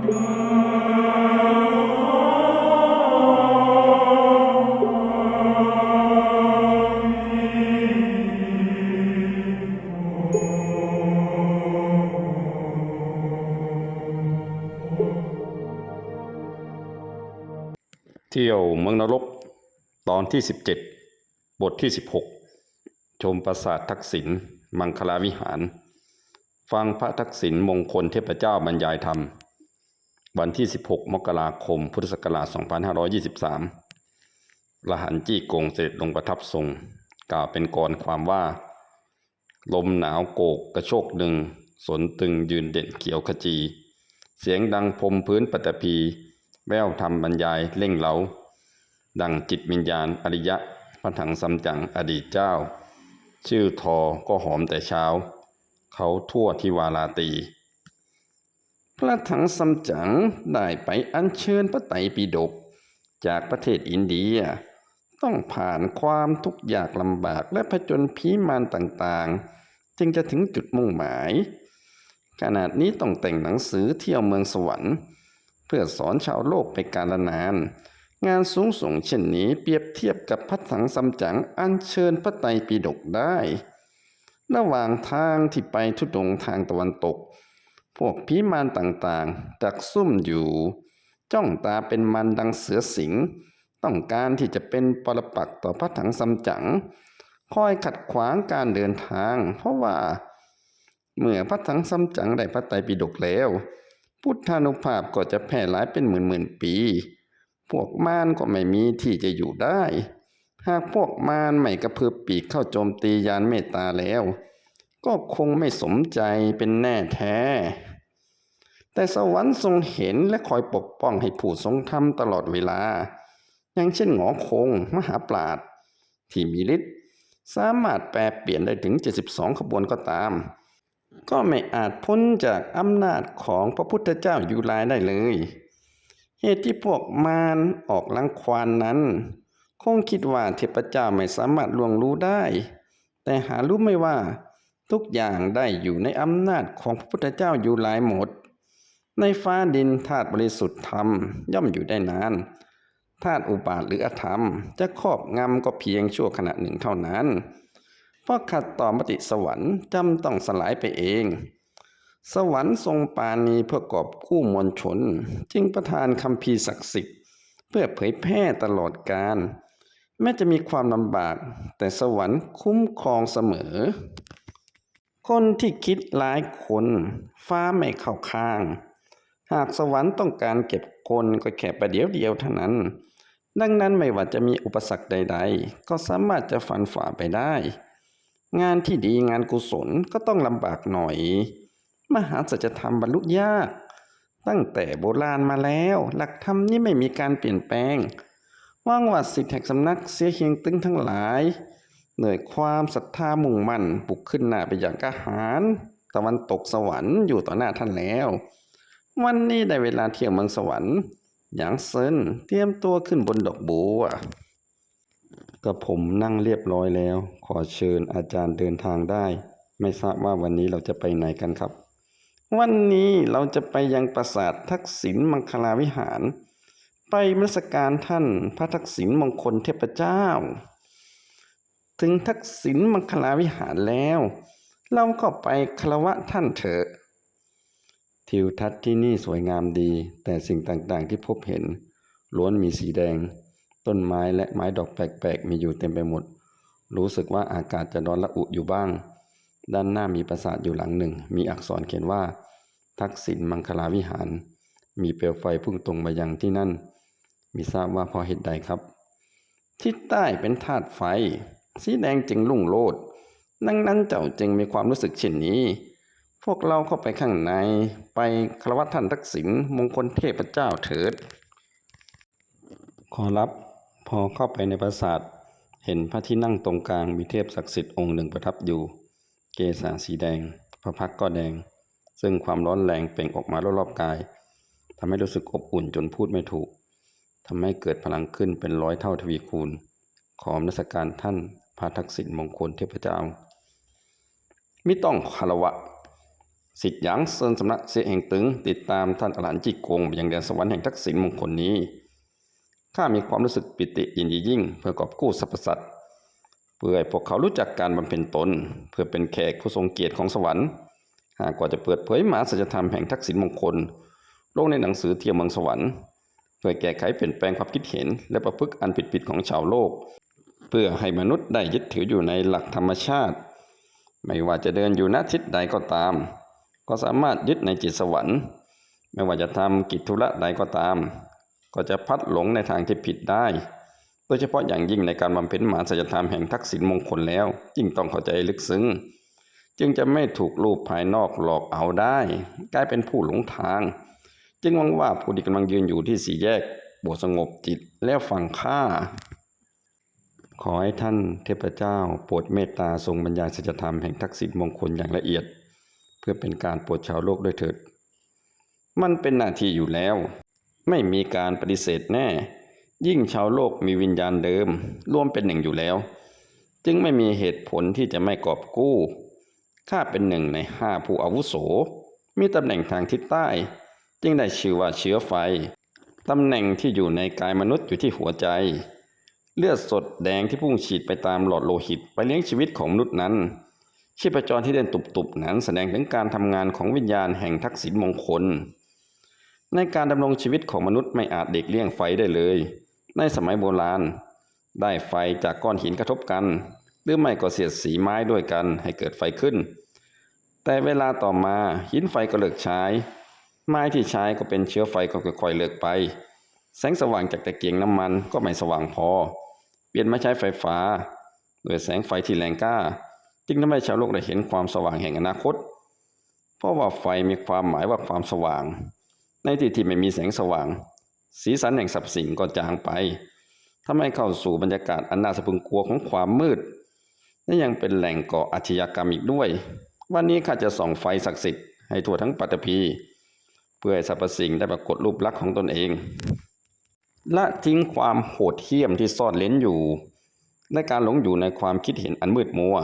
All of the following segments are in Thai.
เที่ยวเมืองนรก ตอนที่ 17 บทที่ 16 ชมปราสาททักษิณมังคลาวิหาร ฟังพระทักษิณมงคลเทพเจ้าบรรยายธรรม วันที่ 16 มกราคม พุทธศักราช 2523ละหันจี้กงเสด็จลงประทับทรง กล่าวเป็นกรความว่า ลมหนาวโกกกระโชกหนึ่ง สนตึงยืนเด่นเขียวขจี เสียงดังพรมพื้นปัตภีแววทำบรรยายเล่งเหลาดังจิตวิญญาณอริยะพระถังซัมจังอดีตเจ้า ชื่อทอก็หอมแต่เช้า เขาทั่วทิวาลาตี พระถังซัมจั๋งได้ไปอัญเชิญพระไตรปิฎกจากประเทศอินเดีย ต้องผ่านความทุกข์ยากลำบากและผจญพีมานต่างๆ จึงจะถึงจุดมุ่งหมาย ขนาดนี้ต้องแต่งหนังสือเที่ยวเมืองสวรรค์ เพื่อสอนชาวโลกไปการละนาน งานสูงส่งเช่นนี้เปรียบเทียบกับพระถังซัมจั๋งอัญเชิญพระไตรปิฎกได้ ระหว่างทางที่ไปทุดงทางตะวันตก พวกพิมานต่างๆดักซุ่มอยู่ จ้องตาเป็นมันดังเสือสิง ต้องการที่จะเป็นปรปักต่อพระถังซัมจั๋งคอยขัดขวางการเดินทาง เพราะว่า เมื่อพระถังซัมจั๋งได้พระไตรปิฎกแล้ว พุทธานุภาพก็จะแพร่หลายเป็นหมื่นหมื่นๆปี พวกมารก็ไม่มีที่จะอยู่ได้ หากพวกมารไม่กระพือปีกเข้าโจมตียานเมตตาแล้ว ก็คงไม่สมใจเป็นแน่แท้ แต่สวรรค์ทรงเห็นและคอยปกป้องให้ผู้ทรงธรรมตลอดเวลา อย่างเช่นหงอคง มหาปราดที่มีฤทธิ์สามารถแปลเปลี่ยนได้ถึง 72 ขบวนก็ตาม ก็ไม่อาจพ้นจากอำนาจของพระพุทธเจ้าอยู่ลายได้เลย เหตุที่พวกมารออกลังควานนั้น คงคิดว่าเทพเจ้าไม่สามารถล่วงรู้ได้ แต่หารู้ไม่ว่า ทุกอย่างได้อยู่ในอำนาจของพระพุทธเจ้าอยู่หลายหมด ในฟ้าดินธาตุบริสุทธิ์ธรรมย่อมอยู่ได้นานธาตุอุบาทหรืออธรรม จะครอบงำก็เพียงชั่วขณะหนึ่งเท่านั้น เพราะขัดต่อมติสวรรค์จำต้องสลายไปเอง สวรรค์ทรงปานีเพื่อกอบกู้มวลชน จึงประทานคำพีศักดิ์สิทธิ์ เพื่อเผยแพร่ตลอดกาลแม้จะมีความลำบาก แต่สวรรค์คุ้มครองเสมอ คนที่คิดร้ายคนฟ้าไม่เข้าข้าง หากสวรรค์ต้องการเก็บคนก็แค่ประเดี๋ยวเดียวเท่านั้น ดังนั้นไม่ว่าจะมีอุปสรรคใด ๆ ก็สามารถจะฟันฝ่าไปได้ งานที่ดีงานกุศลก็ต้องลำบากหน่อย มหาสัจธรรมบรรลุยาก ตั้งแต่โบราณมาแล้ว หลักธรรมนี้ไม่มีการเปลี่ยนแปลงว่างว่าสิทธิแห่งสำนักเสียเฮียงตึงทั้งหลาย เหนื่อยความศรัทธามุ่งมั่นปลุกขึ้นหน้าไปอย่างกระหารตะวันตกสวรรค์อยู่ต่อหน้าท่านแล้ว วันนี้ได้เวลาเที่ยวเมืองสวรรค์อย่างเซินเตรียมตัวขึ้นบนดอกบัวกับผมนั่งเรียบร้อยแล้ว ขอเชิญอาจารย์เดินทางได้ ไม่ทราบว่าวันนี้เราจะไปไหนกันครับ วันนี้เราจะไปยังปราสาททักษิณมังคลาวิหาร ไปมรสการท่านพระทักษิณมงคลเทพเจ้า ถึงทักษิณมังคลาวิหารแล้ว เราก็ไปคารวะท่านเถอะ ทิวทัศน์ที่นี่สวยงามดี แต่สิ่งต่างๆที่พบเห็น ล้วนมีสีแดง ต้นไม้และไม้ดอกแปลกๆ มีอยู่เต็มไปหมด รู้สึกว่าอากาศจะร้อนละอุอยู่บ้าง ด้านหน้ามีปราสาทอยู่หลังหนึ่ง มีอักษรเขียนว่า ทักษิณมังคลาวิหาร มีเปลวไฟพุ่งตรงมายังที่นั่น มีทราบว่าเพราะเหตุใดครับทิศใต้เป็นธาตุไฟ สีแดงจึงรุ่งโรจน์ดังนั้นเจ้าจึงมีความรู้สึกเช่นนี้ พวกเราเข้าไปข้างในไปคารวะท่านทักษิณมงคลเทพเจ้าเถิด ขอรับพอเข้าไปในปราสาทเห็นพระที่นั่งตรงกลางมีเทพศักดิ์สิทธิ์องค์หนึ่งประทับอยู่ เกศาสีแดง พระพักก็แดง ซึ่งความร้อนแรงเปล่งออกมารอบๆกายทำให้รู้สึกอบอุ่นจนพูดไม่ถูกทำให้เกิดพลังขึ้นเป็นร้อยเท่าทวีคูณ ขอมนสการท่านพระทักษิณมงคลเทพเจ้าไมิต้องคารวะ สิทธิ์หยางเซินสำนักเสียแห่งตึง ติดตามท่านอรหันจิกกงไปยังแดนสวรรค์แห่งทักษิณมงคลนี้ข้ามีความรู้สึกปิติยินดียิ่ง เพื่อกอบกู้สรรพสัตว์เพื่อให้พวกเขารู้จักการบำเพ็ญตน เพื่อเป็นแขกผู้ทรงเกียรติของสวรรค์ หากว่าจะเปิดเผยมหาสัจธรรมแห่งทักษิณมงคล ลงในหนังสือเที่ยวเมืองสวรรค์ เพื่อแก้ไขเปลี่ยนแปลงความคิดเห็น และประพฤติอันผิดๆของชาวโลก เพื่อให้มนุษย์ได้ยึดถืออยู่ในหลักธรรมชาติ ไม่ว่าจะเดินอยู่ณทิศใดก็ตาม ก็สามารถยึดในจิตสวรรค์ ไม่ว่าจะทำกิจธุระใดก็ตาม ก็จะพัดหลงในทางที่ผิดได้ โดยเฉพาะอย่างยิ่งในการบำเพ็ญมหาสัจธรรมแห่งทักษิณมงคลแล้วยิ่งต้องเข้าใจลึกซึ้งจึงจะไม่ถูกรูปภายนอกหลอกเอาได้ กลายเป็นผู้หลงทาง จึงหวังว่าผู้ที่กำลังยืนอยู่ที่สี่แยกบวสงบจิตแล้วฟังข้า ขอให้ท่านเทพเจ้าโปรดเมตตาทรงบรรยายสัจธรรมแห่งทักษิณมงคลอย่างละเอียด เพื่อเป็นการโปรดชาวโลกด้วยเถิด มันเป็นหน้าที่อยู่แล้ว ไม่มีการปฏิเสธแน่ ยิ่งชาวโลกมีวิญญาณเดิม ร่วมเป็นหนึ่งอยู่แล้ว จึงไม่มีเหตุผลที่จะไม่กอบกู้ข้าเป็นหนึ่งในห้าผู้อาวุโส มีตำแหน่งทางทิศใต้ จึงได้ชื่อว่าเชื้อไฟ ตำแหน่งที่อยู่ในกายมนุษย์อยู่ที่หัวใจ เลือดสดแดงที่พุ่งฉีดไปตามหลอดโลหิตไปเลี้ยงชีวิตของมนุษย์นั้น ชีพจรที่เด่นตุบๆนั้นแสดงถึงการทำงานของวิญญาณแห่งทักษิณมงคล ในการดำรงชีวิตของมนุษย์ไม่อาจเด็กเลี่ยงไฟได้เลย ในสมัยโบราณ ได้ไฟจากก้อนหินกระทบกัน หรือไม่ก็เสียดสีไม้ด้วยกันให้เกิดไฟขึ้น แต่เวลาต่อมาหินไฟก็เลิกใช้ ไม้ที่ใช้ก็เป็นเชื้อไฟก็ค่อยๆเลิกไป แสงสว่างจากตะเกียงน้ำมันก็ไม่สว่างพอ เปลี่ยนมาใช้ไฟฟ้า โดยแสงไฟที่แรงกล้า จึงทำให้ชาวโลกได้เห็นความสว่างแห่งอนาคต เพราะว่าไฟมีความหมายว่าความสว่าง ในที่ที่ไม่มีแสงสว่าง สีสันแห่งสรรพสิ่งก็จางไปทำให้เข้าสู่บรรยากาศอันน่าสะพรึงกลัวของความมืด และยังเป็นแหล่งก่ออาชญากรรมอีกด้วย วันนี้ข้าจะส่องไฟศักดิ์สิทธิ์ให้ทั่วทั้งปัตตภีเพื่อให้สรรพสิ่งได้ปรากฏรูปลักษณ์ของตนเอง ละทิ้งความโหดเหี้ยมที่ซ่อนเล้นอยู่ และการหลงอยู่ในความคิดเห็นอันมืดมัว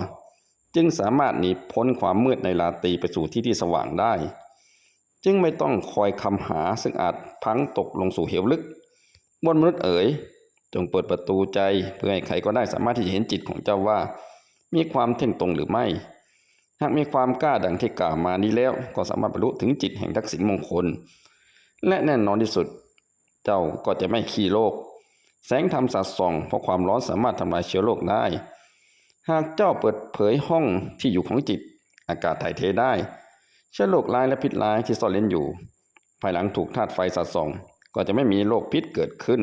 จึงสามารถหนีพ้นความมืดในราตรีไปสู่ที่ที่สว่างได้ จึงไม่ต้องคอยคำหาซึ่งอาจพังตกลงสู่เหวลึกบนมนุษย์เอ๋ย จงเปิดประตูใจเพื่อให้ใครก็ได้สามารถที่จะเห็นจิตของเจ้าว่า มีความเท่งตรงหรือไม่ หากมีความกล้าดังที่กล่าวมานี้แล้ว ก็สามารถบรรลุถึงจิตแห่งทักษิณมงคล และแน่นอนที่สุด เจ้าก็จะไม่ขี้โลกแสงธรรมสัดส่องเพราะความร้อนสามารถทำลายเชื้อโรคได้ หากเจ้าเปิดเผยห้องที่อยู่ของจิต อากาศถ่ายเทได้ เชื้อโรคร้ายและพิษร้ายที่ซ่อนเร้นอยู่ ภายหลังถูกธาตุไฟสัดส่อง ก็จะไม่มีโรคพิษเกิดขึ้น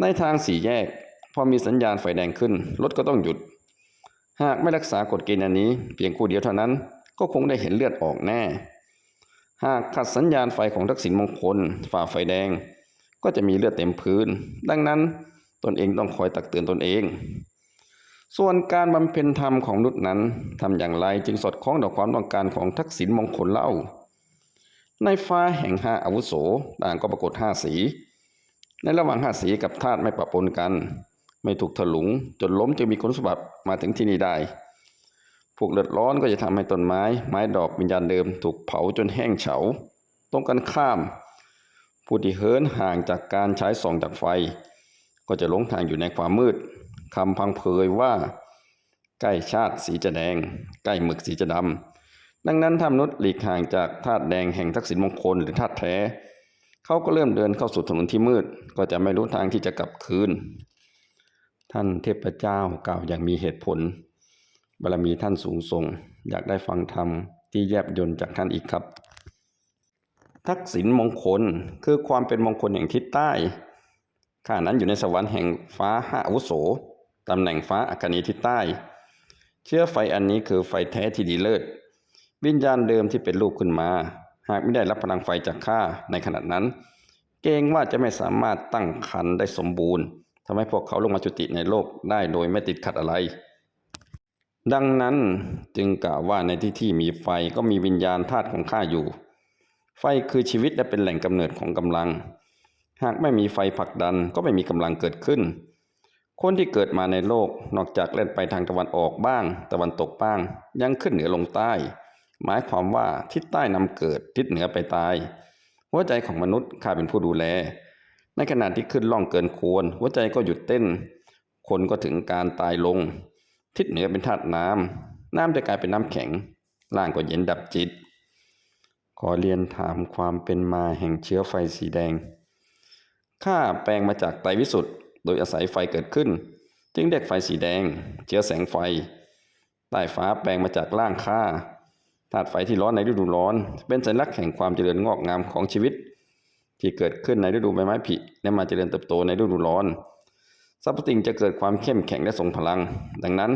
ในทางสี่แยก พอมีสัญญาณไฟแดงขึ้นรถก็ต้องหยุด หากไม่รักษากฎเกณฑ์อันนี้ เพียงคู่เดียวเท่านั้น ก็คงได้เห็นเลือดออกแน่ หากขัดสัญญาณไฟของทักษิณมงคล ฝ่าไฟแดง ก็จะมีเลือดเต็มพื้น ดังนั้นตนเองต้องคอยตักเตือนตนเอง ส่วนการบำเพ็ญธรรมของนุษย์นั้นทำอย่างไรจึงสอดคล้องต่อความต้องการของทักษิณมงคลเล่า ในฟ้าแห่งห้าอาวุโสต่างก็ปรากฏห้าสี ในระหว่างห้าสีกับธาตุไม่ปะปนกัน ไม่ถูกถลุงจนล้มจึงมีคุณสมบัติมาถึงที่นี่ได้ พวกเลือดร้อนก็จะทำให้ต้นไม้ ไม้ดอกวิญญาณเดิม ถูกเผาจนแห้งเฉาตรงกันข้าม ผู้ที่เหินห่างจากการใช้ส่องจากไฟ ก็จะหลงทางอยู่ในความมืดคำพังเพยว่า ใกล้ชาติสีจะแดง ใกล้หมึกสีจะดำดังนั้นถ้ามนุษย์หลีกห่างจากธาตุแดงแห่งทักษิณมงคลหรือธาตุแท้ เขาก็เริ่มเดินเข้าสู่ถนนที่มืด ก็จะไม่รู้ทางที่จะกลับคืน ท่านเทพเจ้ากล่าวอย่างมีเหตุผล บารมีท่านสูงส่ง อยากได้ฟังธรรมที่แยบยนต์จากท่านอีกครับ ทักษิณมงคลคือความเป็นมงคลแห่งทิศใต้ข้านั้นอยู่ในสวรรค์แห่งฟ้าห้าอุโสตำแหน่งฟ้าอัคนีทิศใต้ เชื้อไฟอันนี้คือไฟแท้ที่ดีเลิศ วิญญาณเดิมที่เป็นลูกขึ้นมา หากไม่ได้รับพลังไฟจากข้าในขณะนั้น เกรงว่าจะไม่สามารถตั้งคันได้สมบูรณ์ทำให้พวกเขาลงมาจุติในโลกได้โดยไม่ติดขัดอะไร ดังนั้นจึงกล่าวว่าในที่ที่มีไฟก็มีวิญญาณธาตุของข้าอยู่ ไฟคือชีวิตและเป็นแหล่งกำเนิดของกำลัง หากไม่มีไฟผลักดันก็ไม่มีกำลังเกิดขึ้น คนที่เกิดมาในโลกนอกจากเล่นไปทางตะวันออกบ้าง ตะวันตกบ้าง ยังขึ้นเหนือลงใต้ หมายความว่าทิศใต้นำเกิดทิศเหนือไปตาย หัวใจของมนุษย์ข้าเป็นผู้ดูแล ในขณะที่ขึ้นล่องเกินควร หัวใจก็หยุดเต้น คนก็ถึงการตายลง ทิศเหนือเป็นธาตุน้ำน้ำจะกลายเป็นน้ำแข็ง ล่างก็เย็นดับจิต ขอเรียนถามความเป็นมาแห่งเชื้อไฟสีแดง ข้าแปลงมาจากไตรวิสุทธ์โดยอาศัยไฟเกิดขึ้น จึงเรียกไฟสีแดง เชื้อแสงไฟ ใต้ฟ้าแปลงมาจากร่างข้าธาตุไฟที่ร้อนในฤดูร้อน เป็นสัญลักษณ์แห่งความเจริญงอกงามของชีวิต ที่เกิดขึ้นในฤดูใบไม้ผลิและมาเจริญเติบโตในฤดูร้อน สรรพสิ่งจะเกิดความเข้มแข็งและทรงพลัง ดังนั้น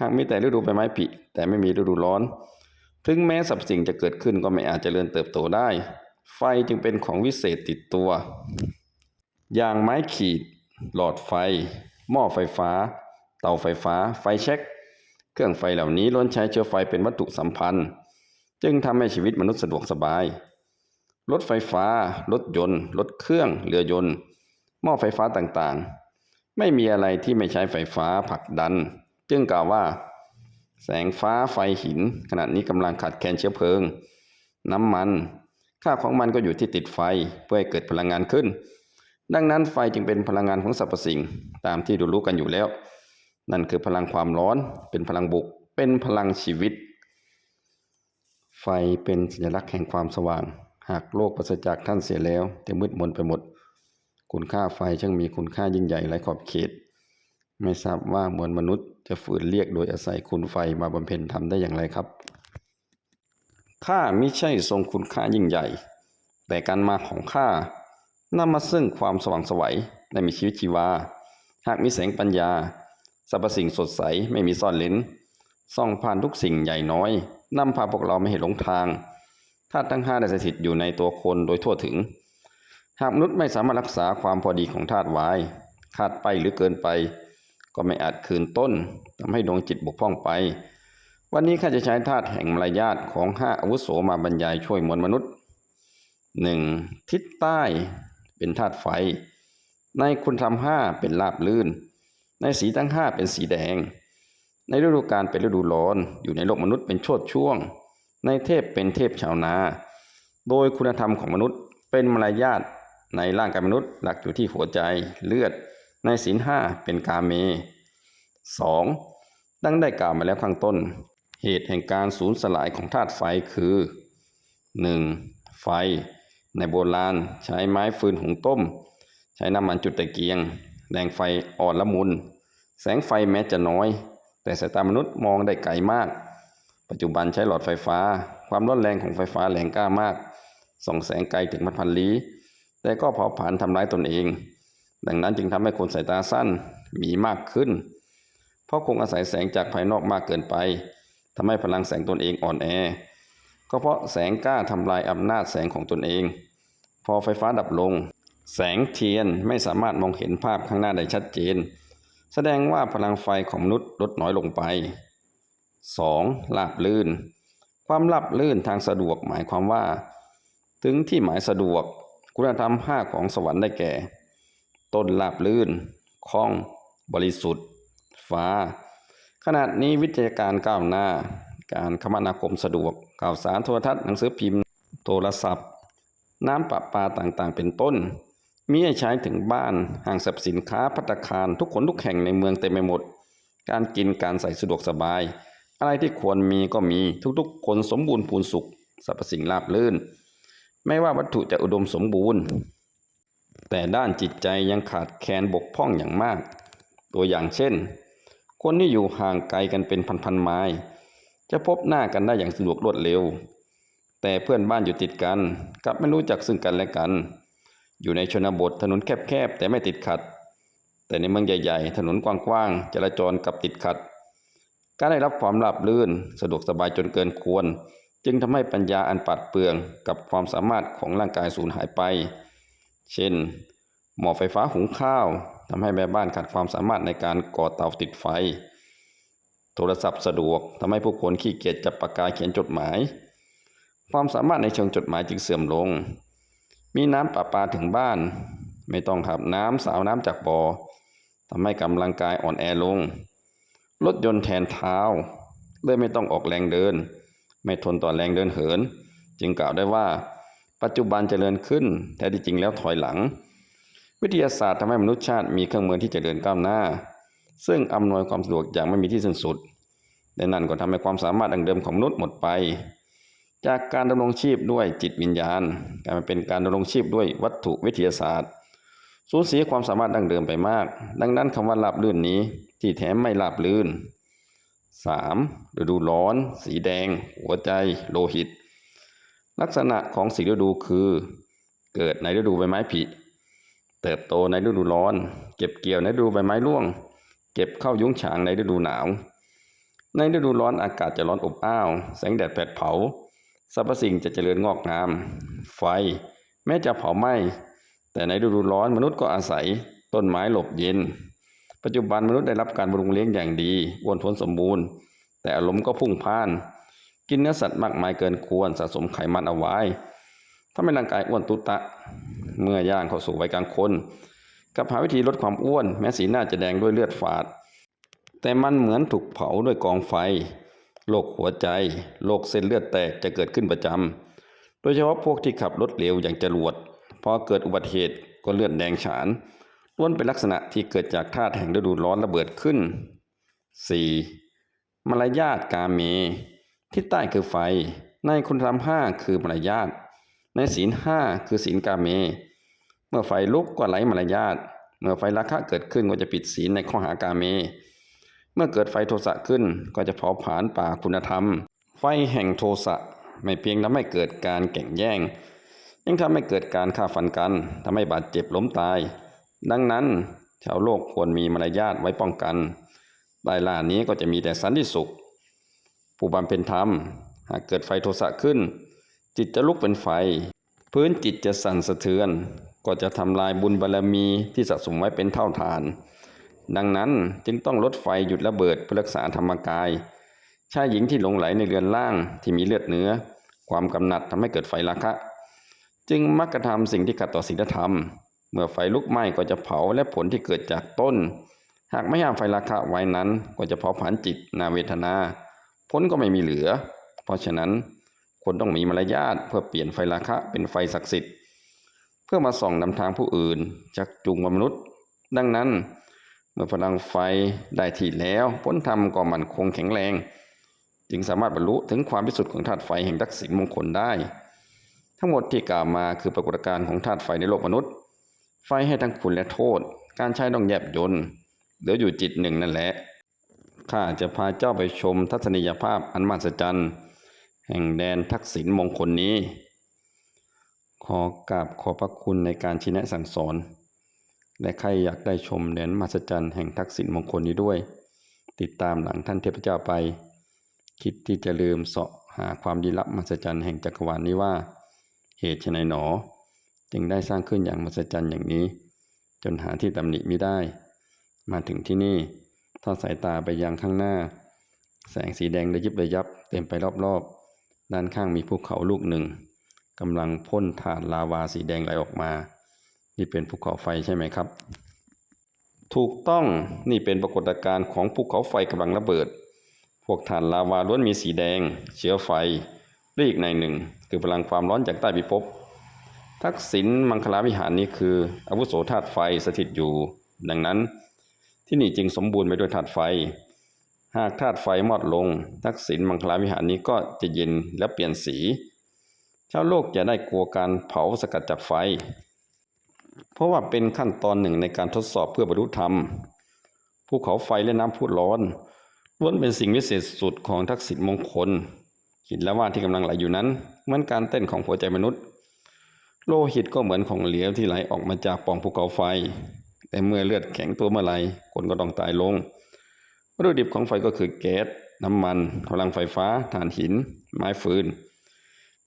หากมีแต่ฤดูใบไม้ผลิแต่ไม่มีฤดูร้อน ถึงแม้สรรพสิ่งจะเกิดขึ้นก็ไม่อาจเจริญเติบโตได้ ไฟจึงเป็นของวิเศษติดตัว อย่างไม้ขีด หลอดไฟ หม้อไฟฟ้า เตาไฟฟ้า ไฟเช็ค เครื่องไฟเหล่านี้ล้วนใช้เชื้อไฟเป็นวัตถุสัมพันธ์ จึงทำให้ชีวิตมนุษย์สะดวกสบาย รถไฟฟ้า รถยนต์ รถเครื่อง เรือยนต์ หม้อไฟฟ้าต่างๆ ไม่มีอะไรที่ไม่ใช้ไฟฟ้าผลักดัน จึงกล่าวว่า แสงฟ้าไฟหิน ขณะนี้กำลังขาดแคลนเชื้อเพลิง น้ำมัน ค่าของมันก็อยู่ที่ติดไฟเพื่อให้เกิดพลังงานขึ้น ดังนั้นไฟจึงเป็นพลังงานของสรรพสิ่งตามที่ดูรู้กันอยู่แล้ว นั่นคือพลังความร้อนเป็นพลังบุก เป็นพลังชีวิต ไฟเป็นสัญลักษณ์แห่งความสว่าง หากโลกปราศจากท่านเสียแล้วจะมืดมนไปหมด คุณค่าไฟช่างมีคุณค่ายิ่งใหญ่ไร้ขอบเขต ไม่ทราบว่ามวลมนุษย์จะฝืนเรียกโดยอาศัยคุณไฟมาบำเพ็ญทำได้อย่างไรครับข้ามิใช่ทรงคุณค่ายิ่งใหญ่ แต่การมาของข้านำมาซึ่งความสว่างสวัยและมีชีวิตชีวา หากมีแสงปัญญาสรรพสิ่งสดใสไม่มีซ่อนเลนส่องผ่านทุกสิ่งใหญ่น้อยนำพาพวกเราไม่ให้หลงทางธาตุทั้งห้าได้สถิตอยู่ในตัวคนโดยทั่วถึง หากมนุษย์ไม่สามารถรักษาความพอดีของธาตุไว้ขาดไปหรือเกินไป ก็ไม่อาจคืนต้นทำให้ดวงจิตบกพร่องไป วันนี้ข้าจะใช้ธาตุแห่งมารยาทของห้าอาวุโสมาบรรยายช่วยมวลมนุษย์หนึ่งทิศใต้เป็นธาตุไฟ ในคุณธรรมห้าเป็นลาบลื่น ในสีทั้งห้าเป็นสีแดง ในฤดูกาลเป็นฤดูร้อน อยู่ในโลกมนุษย์เป็นโชดช่วง ในเทพเป็นเทพชาวนา โดยคุณธรรมของมนุษย์เป็นมารยาท ในร่างกายมนุษย์ หลักอยู่ที่หัวใจเลือด ในศีลห้าเป็นกาเม 2. ดังได้กล่าวมาแล้วข้างต้น เหตุแห่งการสูญสลายของธาตุไฟคือ 1. ไฟ ในโบราณใช้ไม้ฟืนหุงต้ม ใช้น้ำมันจุดตะเกียง แรงไฟอ่อนละมุน แสงไฟแม้จะน้อย แต่สายตามนุษย์มองได้ไกลมาก ปัจจุบันใช้หลอดไฟฟ้า ความร้อนแรงของไฟฟ้าแรงกล้ามากส่องแสงไกลถึงพันพันลี้ แต่ก็เผาผลาญทำร้ายตนเอง ดังนั้นจึงทำให้คนสายตาสั้นมีมากขึ้น เพราะคงอาศัยแสงจากภายนอกมากเกินไปทำให้พลังแสงตนเองอ่อนแอ ก็เพราะแสงกล้าทำลายอำนาจแสงของตนเอง พอไฟฟ้าดับลง แสงเทียนไม่สามารถมองเห็นภาพข้างหน้าได้ชัดเจน แสดงว่าพลังไฟของมนุษย์ลดน้อยลงไป 2. ลาบลื่น ความลาบลื่นทางสะดวกหมายความว่า ถึงที่หมายสะดวก คุณธรรมห้าของสวรรค์ได้แก่ ต้นลาบลื่นคล่อง บริสุทธิ์ ฟ้า ขณะนี้วิทยาการก้าวหน้า การคมนาคมสะดวก ข่าวสารโทรทัศน์หนังสือพิมพ์ โทรศัพท์ น้ำประปาต่างๆ เป็นต้น มีให้ใช้ถึงบ้าน ห้างสรรพสินค้าพัตตาคารทุกคนทุกแห่งในเมืองเต็มไปหมด การกินการใส่สะดวกสบาย อะไรที่ควรมีก็มีทุกๆ คนสมบูรณ์พูนสุขสรรพสิ่งราบรื่น ไม่ว่าวัตถุจะอุดมสมบูรณ์ แต่ด้านจิตใจยังขาดแคลนบกพร่องอย่างมาก ตัวอย่างเช่น คนที่อยู่ห่างไกลกันเป็นพันๆไมล์จะพบหน้ากันได้อย่างสะดวกรวดเร็ว แต่เพื่อนบ้านอยู่ติดกันกลับไม่รู้จักซึ่งกันและกัน อยู่ในชนบทถนนแคบๆแต่ไม่ติดขัด แต่ในเมืองใหญ่ ๆ ถนนกว้างๆจราจรกลับติดขัด การได้รับความราบรื่นสะดวกสบายจนเกินควร จึงทำให้ปัญญาอันปัดเปลืองกับความสามารถของร่างกายสูญหายไป เช่น หม้อไฟฟ้าหุงข้าวทำให้แม่บ้านขาดความสามารถในการก่อเตาติดไฟ โทรศัพท์สะดวกทำให้ผู้คนขี้เกียจจับปากกาเขียนจดหมาย ความสามารถในเชิงจดหมายจึงเสื่อมลง มีน้ำประปาถึงบ้าน ไม่ต้องหับน้ำสาวน้ำจากบ่อทำให้กำลังกายอ่อนแอลง รถยนต์แทนเท้าเลยไม่ต้องออกแรงเดิน ไม่ทนต่อแรงเดินเหิน จึงกล่าวได้ว่า ปัจจุบันเจริญขึ้น แท้ที่จริงแล้วถอยหลัง วิทยาศาสตร์ทำให้มนุษยชาติมีเครื่องมือที่จเจริญก้าวหน้า ซึ่งอำนวยความสะดวกอย่างไม่มีที่สิ้นสุดและนั่นก็ทำให้ความสามารถดังเดิมของมนุษย์หมดไป จากการดำรงชีพด้วยจิตวิญญาณกลายมาเป็นการดำรงชีพด้วยวัตถุวิทยาศาสตร์สูญเสียความสามารถดั้งเดิมไปมาก ดังนั้นคำว่าราบลื่นนี้ ที่แท้ไม่ราบลื่น 3. ฤดูร้อน สีแดง หัวใจ โลหิต ลักษณะของสีฤดูคือ เกิดในฤดูใบไม้ผลิเติบโตในฤดูร้อน เก็บเกี่ยวในฤดูใบไม้ร่วง เก็บเข้ายุ้งฉางในฤดูหนาว ในฤดูร้อนอากาศจะร้อนอบอ้าว แสงแดดแผดเผาสรรพสิ่งจะเจริญงอกงาม ไฟ แม้จะเผาไหม้แต่ในฤดูร้อนมนุษย์ก็อาศัยต้นไม้หลบเย็น ปัจจุบันมนุษย์ได้รับการบำรุงเลี้ยงอย่างดีอ้วนท้วนสมบูรณ์ แต่อารมณ์ก็พุ่งพ่าน กินเนื้อสัตว์มากมายเกินควรสะสมไขมันเอาไว้ทำให้ร่างกายอ้วนตุตะ เมื่อย่างเข้าสู่วัยกลางคนกับหาวิธีลดความอ้วน แม้สีหน้าจะแดงด้วยเลือดฝาด แต่มันเหมือนถูกเผาด้วยกองไฟโรคหัวใจโรคเส้นเลือดแตกจะเกิดขึ้นประจำโดยเฉพาะพวกที่ขับรถเร็วอย่างจรวดพอเกิดอุบัติเหตุก็เลือดแดงฉาน ล้วนเป็นลักษณะที่เกิดจากธาตุแห่งฤดูร้อนระเบิดขึ้น 4. มารยาทกาเม ที่ใต้คือไฟ ในคุณธรรมห้าคือมารยาท ในศีลห้าคือศีลกาเม เมื่อไฟลุกก็ไหลมารยาท เมื่อไฟราคะเกิดขึ้นก็จะปิดศีลในข้อหากาเม เมื่อเกิดไฟโทสะขึ้นก็จะเผาผลาญป่าคุณธรรม ไฟแห่งโทสะไม่เพียงทำให้เกิดการแข่งแย่ง ยังทำให้เกิดการฆ่าฟันกันทำให้บาดเจ็บล้มตาย ดังนั้นชาวโลกควรมีมารยาทไว้ป้องกันใต้ล่านี้ก็จะมีแต่สันติสุข ผู้บำเพ็ญธรรม หากเกิดไฟโทสะขึ้น จิตจะลุกเป็นไฟ พื้นจิตจะสั่นสะเทือน ก็จะทำลายบุญบารรมีที่สะสมไว้เป็นเท่าทาน ดังนั้นจึงต้องลดไฟหยุดระเบิดเพื่อรักษาธรรมกายชายหญิงที่หลงไหลในเรือนล่างที่มีเลือดเนื้อ ความกำหนัดทำให้เกิดไฟราคะ จึงมักกระทำสิ่งที่ขัดต่อศีลธรรม เมื่อไฟลุกไหม้ก็จะเผาและผลที่เกิดจากต้น หากไม่ห้ามไฟราคะไว้นั้นก็จะเผาผลาญจิตนาเวทนาผลก็ไม่มีเหลือ เพราะฉะนั้นคนต้องมีมารยาทเพื่อเปลี่ยนไฟราคะเป็นไฟศักดิ์สิทธิ์ เพื่อมาส่องนำทางผู้อื่นจักจูงมนุษย์ ดังนั้น เมื่อพลังไฟได้ที่แล้วผลธรรมก็มั่นคงแข็งแรง จึงสามารถบรรลุถึงความพิสุทธิ์ของธาตุไฟแห่งทักษิณมงคลได้ ทั้งหมดที่กล่าวมาคือปรากฏการณ์ของธาตุไฟในโลกมนุษย์ ไฟให้ทั้งคุณและโทษ การใช้ต้องแยบยนต์เหลืออยู่จิตหนึ่งนั่นแหละ ข้าจะพาเจ้าไปชมทัศนียภาพอันมหัศจรรย์ แห่งแดนทักษิณมงคลนี้ ขอกราบขอบพระคุณในการชี้แนะสั่งสอน และใครอยากได้ชมแดนมหัศจรรย์แห่งทักษิณมงคลนี้ด้วย ติดตามหลังท่านเทพเจ้าไป คิดที่จะลืมเสาะหาความดีลับมหัศจรรย์แห่งจักรวาลนี้ว่า เหตุไฉนหนอ จึงได้สร้างขึ้นอย่างมหัศจรรย์อย่างนี้ จนหาที่ตำหนิมิได้ มาถึงที่นี่ทอดสายตาไปยังข้างหน้า แสงสีแดงระยิบระยับเต็มไปรอบๆ ด้านข้างมีภูเขาลูกหนึ่งกำลังพ่นถาดลาวาสีแดงไหลออกมา นี่เป็นภูเขาไฟใช่ไหมครับ ถูกต้องนี่เป็นปรากฏการณ์ของภูเขาไฟกำลังระเบิด พวกถ่านลาวาล้วนมีสีแดง เชื้อไฟและอีกในหนึ่ง คือพลังความร้อนจากใต้พิภพ ทักษิณมังคลาวิหารนี้คือ อาวุโสธาตุไฟสถิตอยู่ ดังนั้น ที่นี่จึงสมบูรณ์ไปด้วยธาตุไฟ หากธาตุไฟมอดลง ทักษิณมังคลาวิหารนี้ก็จะเย็นและเปลี่ยนสีชาวโลกจะได้กลัวการเผาสกัดจับไฟ เพราะว่าเป็นขั้นตอนหนึ่งในการทดสอบเพื่อบรรลุธรรมภูเขาไฟและน้ำพุร้อนล้วนเป็นสิ่งวิเศษสุดของทักษิณมงคลหินและว่านที่กำลังไหลอยู่นั้นเหมือนการเต้นของหัวใจมนุษย์ โลหิตก็เหมือนของเหลวที่ไหลออกมาจากปล่องภูเขาไฟ แต่เมื่อเลือดแข็งตัวเมื่อไหรคนก็ต้องตายลงวัตถุดิบของไฟก็คือแก๊สน้ำมันพลังไฟฟ้าถ่านหิน ไม้ฟืน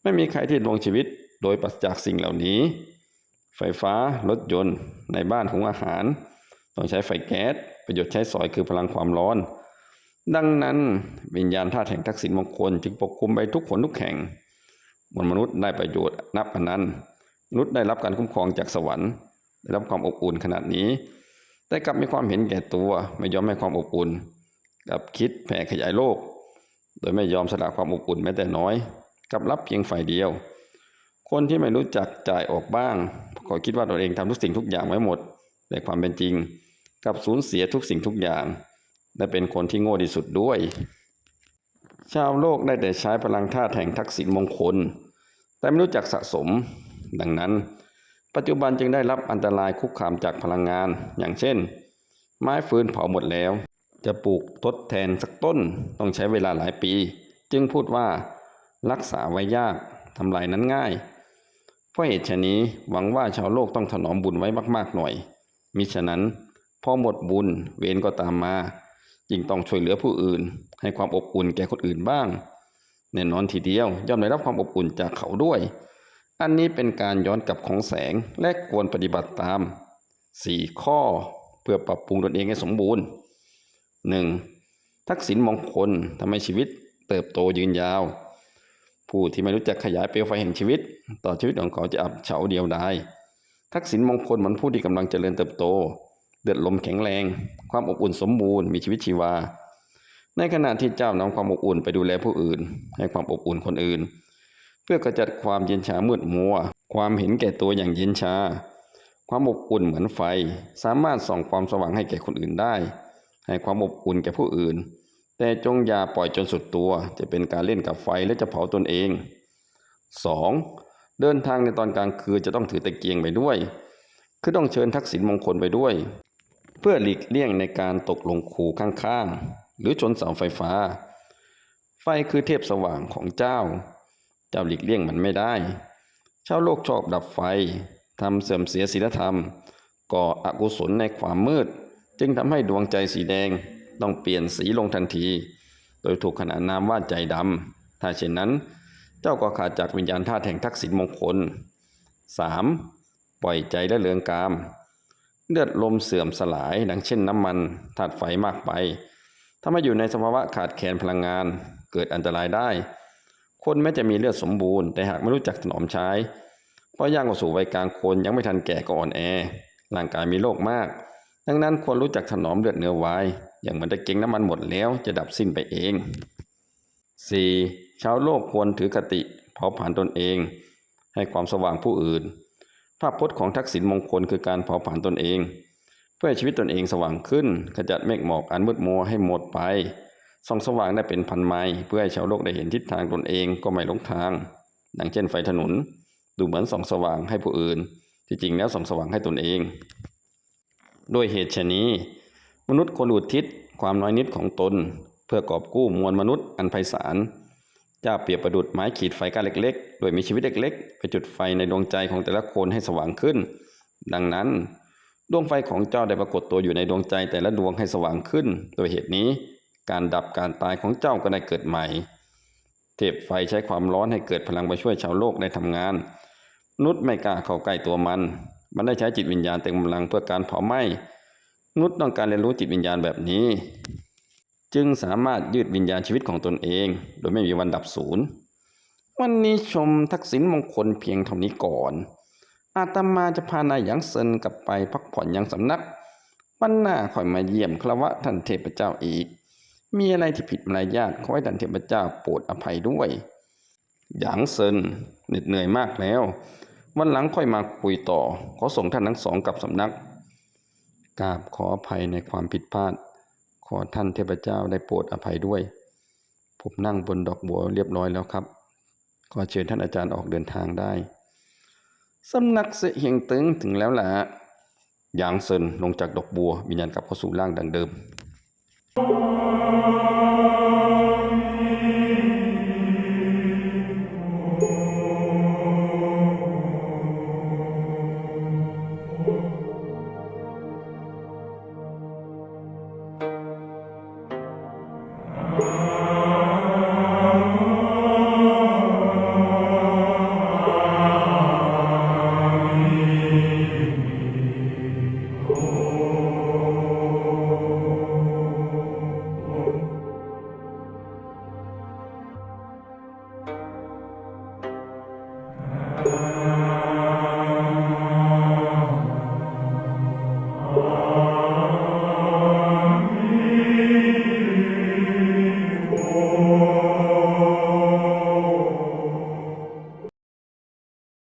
ไม่มีใครที่ดำรงชีวิตโดยปราศจากสิ่งเหล่านี้ ไฟฟ้ารถยนต์ ในบ้านของอาหาร ต้องใช้ไฟแก๊สประโยชน์ใช้สอยคือพลังความร้อน ดังนั้นวิญญาณธาตุแห่งทักษิณมงคลจึงปกคลุมไปทุกคนทุกแห่งมวลมนุษย์ได้ประโยชน์นับอนันต์ นุษย์ได้รับการคุ้มครองจากสวรรค์ได้รับความอบอุ่นขนาดนี้ แต่กลับมีความเห็นแก่ตัว ไม่ยอมให้ความอบอุ่นกลับคิดแผ่ขยายโลก โดยไม่ยอมสละความอบอุ่นแม้แต่น้อยกลับรับเพียงฝ่ายเดียว คนที่ไม่รู้จักจ่ายออกบ้างก็คิดว่าตนเองทำทุกสิ่งทุกอย่างไว้หมด แต่ความเป็นจริงกลับสูญเสียทุกสิ่งทุกอย่าง และเป็นคนที่โง่ที่สุดด้วย ชาวโลกได้แต่ใช้พลังธาตุแห่งทักษิณมงคล แต่ไม่รู้จักสะสม ดังนั้น ปัจจุบันจึงได้รับอันตรายคุกคามจากพลังงาน อย่างเช่น ไม้ฟืนเผาหมดแล้ว จะปลูกทดแทนสักต้นต้องใช้เวลาหลายปี จึงพูดว่า รักษาไว้ยากทำลายนั้นง่าย เพราะเหตุฉนี้หวังว่าชาวโลกต้องถนอมบุญไว้มากๆหน่อย มิฉะนั้นพอหมดบุญเวรก็ตามมาจึงต้องช่วยเหลือผู้อื่น ให้ความอบอุ่นแก่คนอื่นบ้างแน่นอนทีเดียวย่อมได้รับความอบอุ่นจากเขาด้วย อันนี้เป็นการย้อนกลับของแสงและควรปฏิบัติตาม 4 ข้อเพื่อปรับปรุงตนเองให้สมบูรณ์ 1. ทักษิณมงคลทำให้ชีวิตเติบโตยืนยาว ผู้ที่ไม่รู้จักขยายเปลวไฟแห่งชีวิต ต่อชีวิตของเขาจะอับเฉาเดียวดายทักษิณมงคลเหมือนผู้ที่กำลังเจริญเติบโต เดือดลมแข็งแรง ความอบอุ่นสมบูรณ์มีชีวิตชีวา ในขณะที่เจ้านำความอบอุ่นไปดูแลผู้อื่น ให้ความอบอุ่นคนอื่น พื่อกระจัดความเย็นชามืดมัว ความเห็นแก่ตัวอย่างเย็นชา ความอบอุ่นเหมือนไฟ สามารถส่องความสว่างให้แก่คนอื่นได้ ให้ความอบอุ่นแก่ผู้อื่น แต่จงอย่าปล่อยจนสุดตัว จะเป็นการเล่นกับไฟและจะเผาตนเอง 2. เดินทางในตอนกลางคืนจะต้องถือตะเกียงไปด้วย คือต้องเชิญทักษิณมงคลไปด้วย เพื่อหลีกเลี่ยงในการตกลงคูข้างๆ หรือชนเสาไฟฟ้า ไฟคือเทพสว่างของเจ้า เจ้าหลีกเลี่ยงมันไม่ได้ ชาวโลกชอบดับไฟทำเสื่อมเสียศีลธรรม ก่ออกุศลในความมืด จึงทำให้ดวงใจสีแดงต้องเปลี่ยนสีลงทันที โดยถูกขนานนามว่าใจดำถ้าเช่นนั้น เจ้าก็ขาดจากวิญญาณธาตุแห่งทักษิณมงคล 3. ปล่อยใจและเลืองกาม เลือดลมเสื่อมสลายดังเช่นน้ำมันธาตุไฟมากไปทำให้อยู่ในสภาวะขาดแคลนพลังงานเกิดอันตรายได้ คนแม้จะมีเลือดสมบูรณ์แต่หากไม่รู้จักถนอมใช้ เพราะย่างเข้าสู่วัยกลางคนยังไม่ทันแก่ก็อ่อนแอ ร่างกายมีโรคมาก ดังนั้นควรรู้จักถนอมเลือดเนื้อไว้ อย่างเหมือนตะเกียงน้ำมันหมดแล้วจะดับสิ้นไปเอง 4. ชาวโลกควรถือคติเผาผลาญตนเอง ให้ความสว่างผู้อื่น ภาพพจน์ของทักษิณมงคลคือการเผาผลาญตนเอง เพื่อให้ชีวิตตนเองสว่างขึ้นขจัดเมฆหมอกอันมืดมัวให้หมดไป ส่องสว่างได้เป็นพันไมล์เพื่อให้ชาวโลกได้เห็นทิศทางตนเองก็ไม่หลงทาง ดังเช่นไฟถนน ดูเหมือนส่องสว่างให้ผู้อื่น ที่จริงแล้วส่องสว่างให้ตนเอง ด้วยเหตุชนี้ มนุษย์ควรอุทิศความน้อยนิดของตน เพื่อกอบกู้มวลมนุษย์อันไพศาลจ้าเปรียบประดุดไม้ขีดไฟก้านเล็กๆ โดยมีชีวิตเล็กๆ ไปจุดไฟในดวงใจของแต่ละคนให้สว่างขึ้น ดังนั้น ดวงไฟของเจ้าได้ปรากฏตัวอยู่ในดวงใจแต่ละดวงให้สว่างขึ้น โดยเหตุนี้ การดับการตายของเจ้าก็ได้เกิดใหม่ เทพไฟใช้ความร้อนให้เกิดพลังไปช่วยชาวโลกได้ทำงานนุษย์ไม่กล้าเข้าใกล้ตัวมัน มันได้ใช้จิตวิญญาณเต็มกำลังเพื่อการเผาไหม้นุษย์ต้องการเรียนรู้จิตวิญญาณแบบนี้ จึงสามารถยืดวิญญาณชีวิตของตนเอง โดยไม่มีวันดับศูนย์ วันนี้ชมทักษิณมงคลเพียงเท่านี้ก่อน อาตมาจะพานายหยางเซินกลับไปพักผ่อนยังสำนัก วันหน้าค่อยมาเยี่ยมครวะท่านเทพเจ้าอีก มีอะไรที่ผิดมารยาทขอให้ท่านเทพเจ้าโปรดอภัยด้วย หยางเซินเหน็ดเหนื่อยมากแล้ว วันหลังค่อยมาคุยต่อ ขอส่งท่านทั้งสองกลับสำนักกราบขออภัยในความผิดพลาด ขอท่านเทพเจ้าได้โปรดอภัยด้วย ผมนั่งบนดอกบัวเรียบร้อยแล้วครับ ขอเชิญท่านอาจารย์ออกเดินทางได้สำนักเสเฮียงตึงถึงแล้วล่ะหยางเซินลงจากดอกบัววิญญาณกลับเข้าสู่ร่างดังเดิม Oh.